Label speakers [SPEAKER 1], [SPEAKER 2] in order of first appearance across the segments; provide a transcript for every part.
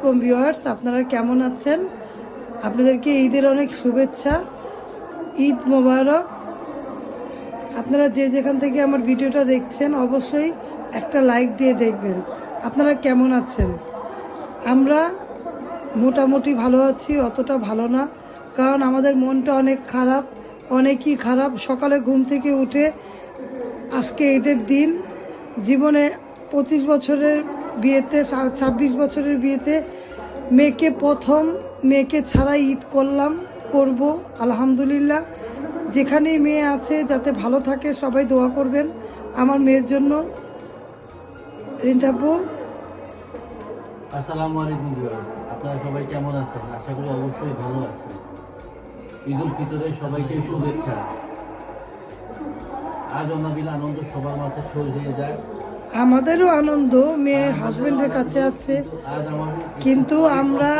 [SPEAKER 1] আলাইকুম ভিউয়ার্স, আপনারা কেমন আছেন? আপনাদেরকে ঈদের অনেক শুভেচ্ছা, ঈদ মোবারক। আপনারা যে যেখান থেকে আমার ভিডিওটা দেখছেন, অবশ্যই একটা লাইক দিয়ে দেখবেন। আপনারা কেমন আছেন? আমরা মোটামুটি ভালো আছি, অতটা ভালো না, কারণ আমাদের মনটা অনেক খারাপ, অনেকই খারাপ। সকালে ঘুম থেকে উঠে আজকে ঈদের দিন। জীবনে পঁচিশ বছরের বিয়েতে, ছাব্বিশ বছরের বিয়েতে মেয়েকে প্রথম, মেয়েকে ছাড়া ঈদ করলাম, করব, আলহামদুলিল্লাহ। যেখানেই মেয়ে আছে, যাতে ভালো থাকে, সবাই দোয়া করবেন। আমার মেয়ের জন্য। রিন্তাপু।
[SPEAKER 2] আসসালামু আলাইকুম আপনারা সবাই কেমন আছেন? আশা করি অবশ্যই ভালো আছেন। ঈদ উল ফিতরের সবাইকে শুভেচ্ছা। আজ অনাবিল আনন্দ সবার মাঝে ছড়িয়ে যায়।
[SPEAKER 1] আমাদেরও আনন্দ মেয়ে হাজবেন্ডের কাছে আছে। কিন্তু আমরা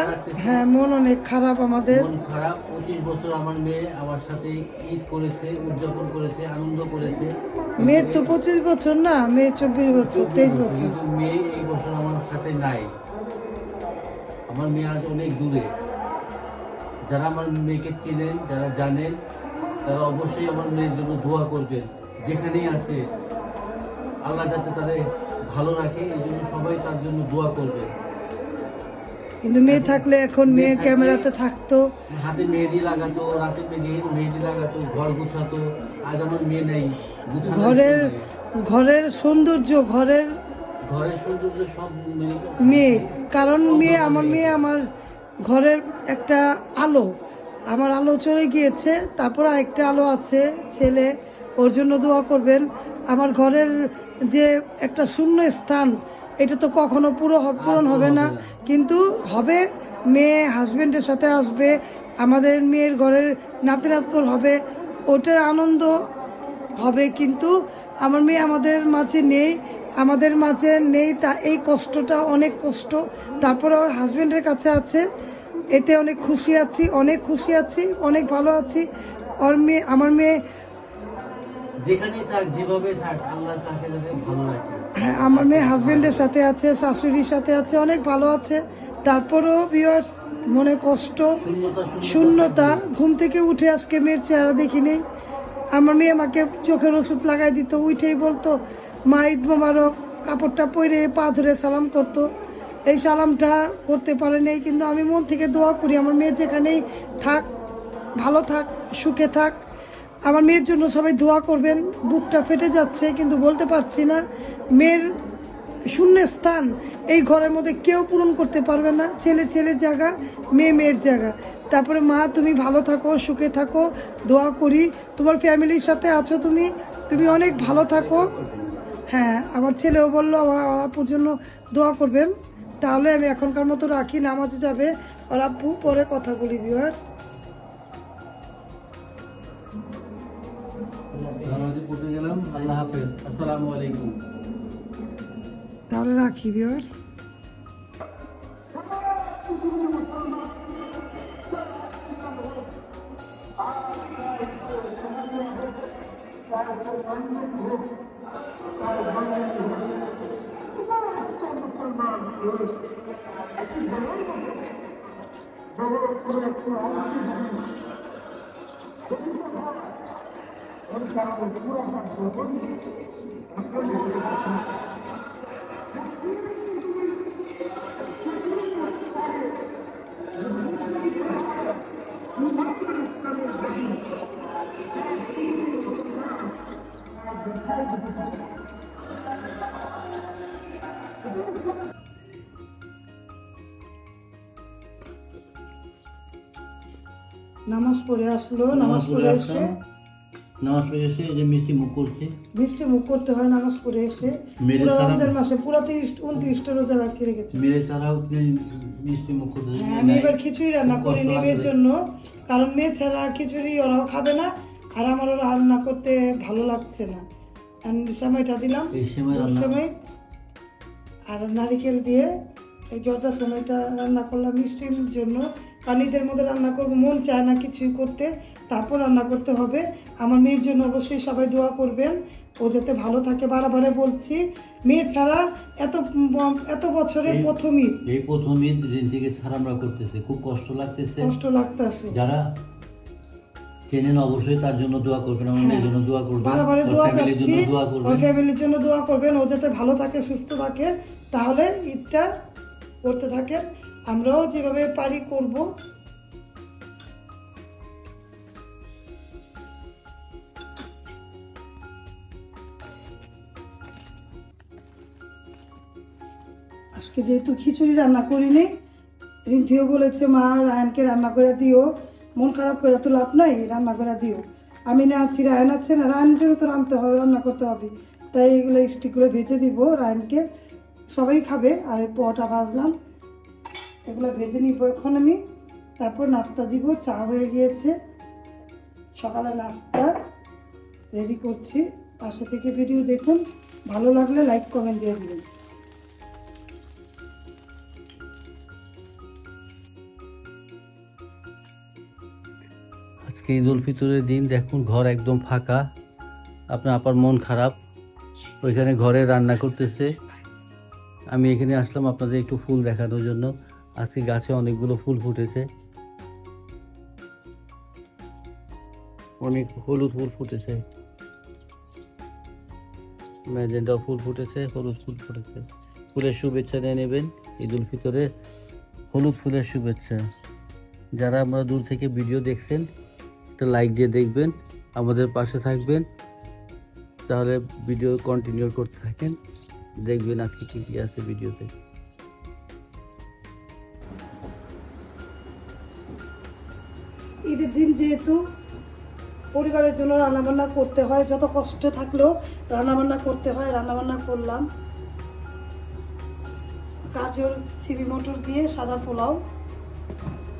[SPEAKER 1] হ্যাঁ মন অনেক খারাপ আমাদের।
[SPEAKER 2] খারাপ পঁচিশ বছর আমার মেয়ে আমার সাথে ঈদ করেছে উদযাপন করেছে আনন্দ করেছে।
[SPEAKER 1] মেয়ের তো পঁচিশ বছর না মেয়ে চব্বিশ বছর তেইশ বছর।
[SPEAKER 2] মেয়ে এই বছর আমার সাথে নাই। আমার মেয়ে আজ অনেক দূরে। যারা আমার মেয়েকে চেনেন যারা জানেন তারা অবশ্যই আমার মেয়ের জন্য দোয়া করবেন। যেখানেই আছে আল্লাহ যাতে তাদের ভালো রাখে এই জন্য সবাই তার জন্য দোয়া করবেন
[SPEAKER 1] কিন্তু মেয়ে থাকলে এখন মেয়ে ক্যামেরাতে থাকতো।
[SPEAKER 2] হাতে মেহেদি লাগাতো রাতে মেহেদি মেহেদি লাগাতো ঘর গুছাতো আজ আমার মেয়ে নেই
[SPEAKER 1] ঘরের ঘরের সৌন্দর্য ঘরের
[SPEAKER 2] ঘরের সৌন্দর্য সব মেয়ে-
[SPEAKER 1] কারণ মেয়ে আমার মেয়ে আমার ঘরের একটা আলো আমার আলো চলে গিয়েছে তারপর আরেকটা আলো আছে ছেলে ওর জন্য দোয়া করবেন। আমার ঘরের যে একটা শূন্য স্থান এটা তো কখনো পুরো পূরণ হবে না। কিন্তু হবে মেয়ে হাজবেন্ডের সাথে আসবে আমাদের মেয়ের ঘরের নাতি নাতকর হবে ওটা আনন্দ হবে। কিন্তু আমার মেয়ে আমাদের মাঝে নেই আমাদের মাঝে নেই তা এই কষ্টটা অনেক কষ্ট। তারপরে ওর হাজবেন্ডের কাছে আছে এতে অনেক খুশি আছি অনেক খুশি আছি অনেক ভালো আছি। ওর মেয়ে আমার মেয়ে
[SPEAKER 2] যেখানেই থাক যেভাবে থাক আল্লাহ তাকে যাতে ভালো রাখে।
[SPEAKER 1] হ্যাঁ আমার মেয়ে হাজবেন্ডের সাথে আছে শাশুড়ির সাথে আছে অনেক ভালো আছে। তারপরেও বিয়ার্স মনে কষ্ট
[SPEAKER 2] শূন্যতা
[SPEAKER 1] শূন্যতা। ঘুম থেকে উঠে আজকে মেয়ের চেহারা দেখিনি আমার মেয়ে আমাকে চোখের ওষুধ লাগাই দিত উঠেই বলতো মা ঈদ মোবারক। কাপড়টা পরে পা ধরে সালাম করতো। এই সালামটা করতে পারে নাই কিন্তু আমি মন থেকে দোয়া করি আমার মেয়ে যেখানেই থাক ভালো থাক সুখে থাক। আমার মেয়ের জন্য সবাই দোয়া করবেন, বুকটা ফেটে যাচ্ছে, কিন্তু বলতে পারছি না, মেয়ের শূন্য স্থান এই ঘরের মধ্যে কেউ পূরণ করতে পারবে না, ছেলে ছেলের জায়গা, মেয়ে মেয়ের জায়গা। তারপরে মা, তুমি ভালো থাকো, সুখে থাকো, দোয়া করি। তোমার ফ্যামিলির সাথে আছো তুমি তুমি অনেক ভালো থাকো। হ্যাঁ আমার ছেলেও বলল, আমার আপুর জন্য দোয়া করবেন। তাহলে আমি এখনকার মতো রাখি, নামাজে যাবে। আর আপু পরে কথা বলি ভিউয়ার্স
[SPEAKER 2] আল্লাহ হাফেজ আসসালামু আলাইকুম।
[SPEAKER 1] তাহলে রাখি ভিউয়ার্স নামাজ পড়ে আসলো নামাজ পড়ে এসে
[SPEAKER 2] নামাজ পড়ে এসে যে মিষ্টি মুখ করছে।
[SPEAKER 1] মিষ্টি মুখ করতে হয় নামাজ পড়ে এসে। পুরো রমজান মাসে পুরো তিরিশ উনত্রিশটা রোজা রাখি রেখেছে।
[SPEAKER 2] মেরে ছাড়াও মিষ্টি মুখ করতে
[SPEAKER 1] হ্যাঁ, আমি এবার খিচুড়ি রান্না করি মেয়ের জন্য কারণ মেয়ে ছাড়া খিচুড়ি ওরাও খাবে না আর আমারও রান্না করতে ভালো লাগছে না। আমি সময়টা দিলাম।
[SPEAKER 2] সময়
[SPEAKER 1] আর নারিকেল দিয়ে এই জর্দা সময়টা রান্না করলাম মিষ্টির জন্য। ঈদের মধ্যে রান্না করব মন চায় না কিছুই করতে। তারপর রান্না করতে হবে। আমার মেয়ের জন্য অবশ্যই সবাই দোয়া করবেন। ও যাতে ভালো থাকে বারে বলছি। মেয়ে ছাড়া এত এত বছরের
[SPEAKER 2] এই-
[SPEAKER 1] প্রথম ঈদ
[SPEAKER 2] এই প্রথম ঈদ ঋণ থেকে ছাড় আমরা করতেছে। খুব কষ্ট লাগতেছে।
[SPEAKER 1] কষ্ট লাগতেছে।
[SPEAKER 2] যারা চেনেন অবশ্যই তার জন্য দোয়া করবেন আমার মেয়ের জন্য দোয়া করবেন
[SPEAKER 1] বারে দোয়া চাচ্ছি ওর ফ্যামিলির জন্য দোয়া করবেন। ও যাতে ভালো থাকে সুস্থ থাকে তাহলে ঈদটা করতে থাকেন। আমরাও যেভাবে পারি করব। আজকে যেহেতু খিচুড়ি রান্না করিনি রিন্থিও বলেছে, মা, রায়নকে রান্না করে দিও। মন খারাপ করে তো লাভ নাই, রান্না করে দিও। আমি না আছি, রায়ন আছে না জন্য তো রাঁধতে হবে, রান্না করতে হবে। তাই এগুলো স্টিকগুলো ভেজে দিব রায়নকে। সবাই খাবে, আর পোয়াটা ভাজলাম। এগুলো ভেজে নিব এখন আমি। তারপর নাস্তা দিব, চা হয়ে গিয়েছে। সকালে নাস্তা রেডি করছি। পাশে থেকে ভিডিও দেখুন। ভালো লাগলে লাইক কমেন্ট দিয়ে দিবেন।
[SPEAKER 2] আজকে ঈদ উল ফিতরের দিন, দেখুন ঘর একদম ফাঁকা। আপনার আপার মন খারাপ। ওইখানে ঘরে রান্না করতেছে। আমি এখানে আসলাম আপনাদের একটু ফুল দেখানোর জন্য। আজকে গাছে অনেকগুলো ফুল ফুটেছে। অনেক হলুদ ফুল ফুটেছে। ম্যাজেন্টা ফুল ফুটেছে, হলুদ ফুল ফুটেছে। ফুলের শুভেচ্ছা নিয়ে নেবেন ঈদ উল ফিতরে হলুদ ফুলের শুভেচ্ছা। যারা আমরা দূর থেকে ভিডিও দেখছেন একটা লাইক দিয়ে দেখবেন, আমাদের পাশে থাকবেন। তাহলে ভিডিও কন্টিনিউ করতে থাকেন। দেখবেন আজকে কী কী আছে ভিডিওতে
[SPEAKER 1] ঈদের দিন যেহেতু পরিবারের জন্য রান্নাবান্না করতে হয়, যত কষ্ট থাকলেও রান্নাবান্না করতে হয়, রান্নাবান্না করলাম। গাজর চিবি মটর দিয়ে সাদা পোলাও।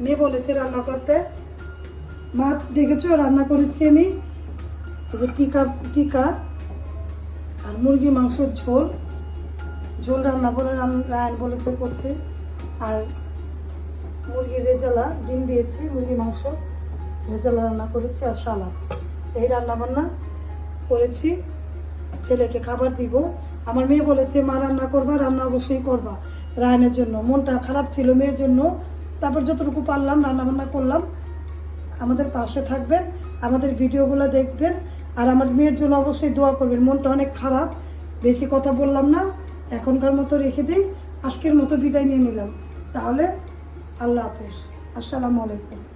[SPEAKER 1] মেয়ে বলেছে রান্না করতে। মা দেখেছ? রান্না করেছি আমি। টিকা টিকা আর মুরগি মাংসের ঝোল। ঝোল রান্না করে রায়ন বলেছে করতে। আর মুরগির রেজালা, ডিম দিয়েছি মুরগি মাংস। রেজালা রান্না করেছি আর সালাদ। এই রান্না বান্না করেছি। ছেলেকে খাবার দিব। আমার মেয়ে বলেছে, মা, রান্না করবা, রান্না অবশ্যই করবা। রায়নের জন্য। মনটা খারাপ ছিল মেয়ের জন্য। তারপর যতটুকু পারলাম, রান্নাবান্না করলাম। আমাদের পাশে থাকবেন, আমাদের ভিডিওগুলো দেখবেন, আর আমার মেয়ের জন্য অবশ্যই দোয়া করবেন। মনটা অনেক খারাপ, বেশি কথা বললাম না, এখনকার মতো রেখে দিই, আজকের মতো বিদায় নিয়ে নিলাম। তাহলে আল্লাহ হাফেজ। আসসালামু আলাইকুম।